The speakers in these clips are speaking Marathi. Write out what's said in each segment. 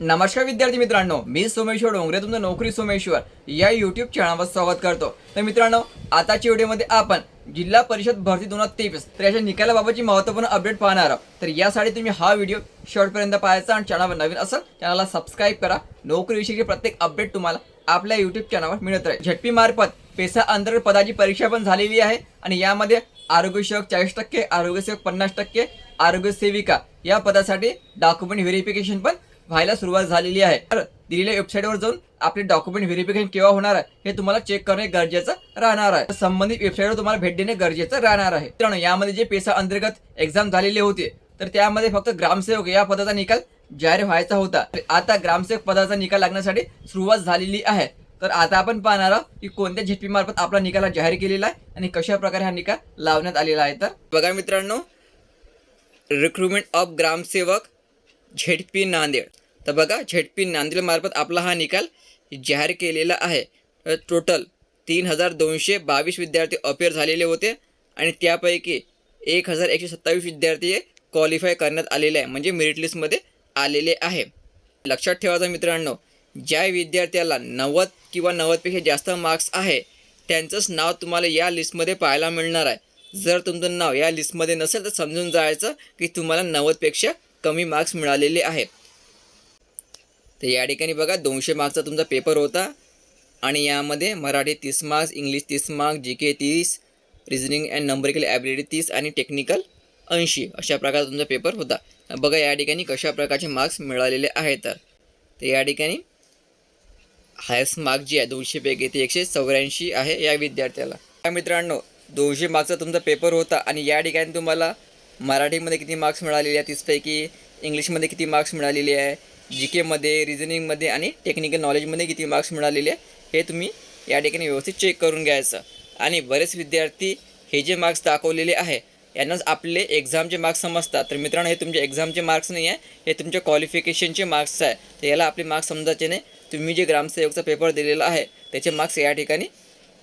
नमस्कार विद्यार्थी मित्रांनो मी सोमेश्वर डोंगरे तुमचं नोकरी सोमेश्वर या युट्यूब चॅनलवर स्वागत करतो. तर मित्रांनो आताच्या व्हिडिओमध्ये आपण जिल्हा परिषद भरती दोन हजार तेवीस तर याच्या निकालाबाबतची महत्त्वपूर्ण अपडेट पाहणार आहोत. तर यासाठी तुम्ही हा व्हिडिओ शेवटपर्यंत पाहायचा आणि चॅनलवर नवीन असेल चॅनलला सबस्क्राईब करा. नोकरीविषयीची प्रत्येक अपडेट तुम्हाला आपल्या युट्यूब चॅनलवर मिळत राहील. झटपी मार्फत पेसा अंतर्गत पदाची परीक्षा पण झालेली आहे आणि यामध्ये आरोग्यसेवक चाळीस टक्के आरोग्यसेवक पन्नास टक्के आरोग्य सेविका या पदासाठी डॉक्युमेंट व्हेरिफिकेशन पण व्हायला सुरुवात झालेली आहे. तर दिलेल्या वेबसाईटवर जाऊन आपले डॉक्युमेंट व्हेरिफिकेशन केव्हा होणार आहे हे तुम्हाला चेक करणे गरजेचं राहणार आहे. संबंधित वेबसाईटवर तुम्हाला भेट देणे गरजेचं राहणार आहे. मित्रांनो यामध्ये जे पेसा अंतर्गत एक्झाम झालेले होते तर त्यामध्ये फक्त ग्रामसेवक या पदाचा निकाल जाहीर व्हायचा होता. आता ग्रामसेवक पदाचा निकाल लागण्यासाठी सुरुवात झालेली आहे. तर आता आपण पाहणार आहोत की कोणत्या झेडपी मार्फत आपला निकाल जाहीर केलेला आहे आणि कशा प्रकारे हा निकाल लावण्यात आलेला आहे. तर बघा मित्रांनो रिक्रुटमेंट ऑफ ग्रामसेवक झेडपी नांदेड. तर बघा झेडपी नांदेडमार्फत आपला हा निकाल जाहीर केलेला आहे. टोटल तीन हजार दोनशे बावीस विद्यार्थी अपेअर झालेले होते आणि त्यापैकी एक हजार एकशे सत्तावीस विद्यार्थी हे क्वालिफाय करण्यात आलेले आहे. म्हणजे मेरिट लिस्टमध्ये आलेले आहे. लक्षात ठेवायचं मित्रांनो ज्या विद्यार्थ्याला नव्वद किंवा नव्वदपेक्षा जास्त मार्क्स आहे त्यांचंच नाव तुम्हाला या लिस्टमध्ये पाहायला मिळणार आहे. जर तुमचं नाव या लिस्टमध्ये नसेल तर समजून जायचं की तुम्हाला नव्वदपेक्षा कमी मार्क्स मिळालेले आहेत. तर या ठिकाणी बघा दोनशे मार्क्सचा तुमचा पेपर होता. आणि यामध्ये मराठी तीस मार्क्स इंग्लिश तीस मार्क्स जी के तीस रिजनिंग अँड नंबरिकल ॲबिलिटी तीस आणि टेक्निकल ऐंशी अशा प्रकारचा तुमचा पेपर होता. बघा या ठिकाणी कशा प्रकारचे मार्क्स मिळालेले आहेत तर. तर या ठिकाणी हायस्ट मार्क जे आहे दोनशेपैकी ते एकशे चौऱ्याऐंशी आहे या विद्यार्थ्याला. मित्रांनो दोनशे मार्क्सचा तुमचा पेपर होता. आणि या ठिकाणी तुम्हाला मराठीमध्ये किती मार्क्स मिळालेले आहे तीसपैकी इंग्लिशमध्ये किती मार्क्स मिळालेले आहे जी केमध्ये रिझनिंगमध्ये आणि टेक्निकल नॉलेजमध्ये किती मार्क्स मिळालेले आहे हे तुम्ही या ठिकाणी व्यवस्थित चेक करून घ्यायचं. आणि बरेच विद्यार्थी हे जे मार्क्स दाखवलेले आहे यांनाच आपले एक्झामचे मार्क्स समजतात. तर मित्रांनो हे तुमचे एक्झामचे मार्क्स नाही आहे हे तुमच्या क्वालिफिकेशनचे मार्क्स आहे. तर याला आपले मार्क्स समजायचे नाही. तुम्ही जे ग्रामसेवकचा पेपर दिलेला आहे त्याचे मार्क्स या ठिकाणी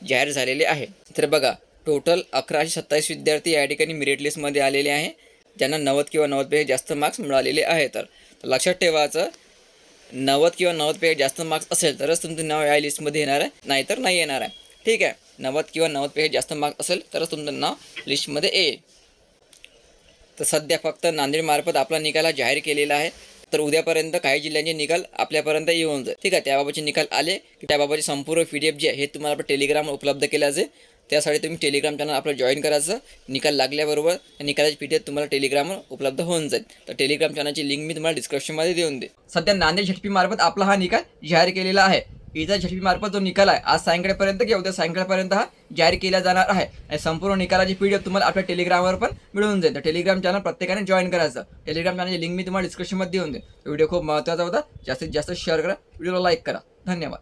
जाहीर झालेले आहे. तर बघा टोटल अकराशे सत्तावीस विद्यार्थी या ठिकाणी मिरिट लिस्टमध्ये आलेले आहे. ज्यांना नव्वद किंवा नव्वदपेक्षा जास्त मार्क्स मिळालेले आहे तर लक्षात ठेवायचं नव्वद किंवा नव्वदपेक्षा जास्त मार्क्स असेल तरच तुमचं नाव या लिस्टमध्ये येणार आहे. नाहीतर नाही येणार आहे. ठीक आहे? नव्वद किंवा नव्वदपेक्षा जास्त मार्क्स असेल तरच तुमचं नाव लिस्टमध्ये येईल. तर सध्या फक्त नांदेडमार्फत आपला निकाल हा जाहीर केलेला आहे. तर उद्यापर्यंत काही जिल्ह्यांचे निकाल आपल्यापर्यंत येऊन जाईल. ठीक आहे? त्याबाबतचे निकाल आले की त्याबाबतचे संपूर्ण पी डी एफ जे आहे हे तुम्हाला आपण टेलिग्रामवर उपलब्ध केलं जाईल त्यासाठी तुम्ही टेलिग्राम चॅनल आपलं जॉईन करायचं. निकाल लागल्याबरोबर निकालाची पी डी एफ तुम्हाला टेलिग्रामवर उपलब्ध होऊन जाईल. तर टेलिग्राम चॅनलची लिंक मी तुम्हाला डिस्क्रिप्शनमध्ये देऊन दे सध्या नांदेड झटपीमार्फत आपला हा निकाल जाहीर केलेला आहे. इथं झटपीमार्फत जो निकाल आहे आज सायंकाळपर्यंत किंवा उद्या सायंकाळपर्यंत हा जाहीर केला जाणार आहे. आणि संपूर्ण निकालाची पी डी एफ तुम्हाला आपल्या टेलिग्रामवर पण मिळून जाईल. तर टेलिग्राम चॅनल प्रत्येकाने जॉईन करायचं. टेलिग्राम चॅनलची लिंक मी तुम्हाला डिस्क्रिप्शनमध्ये देऊन दे व्हिडिओ खूप महत्त्वाचा होता. जास्तीत जास्त शेअर करा. व्हिडिओला लाईक करा. धन्यवाद.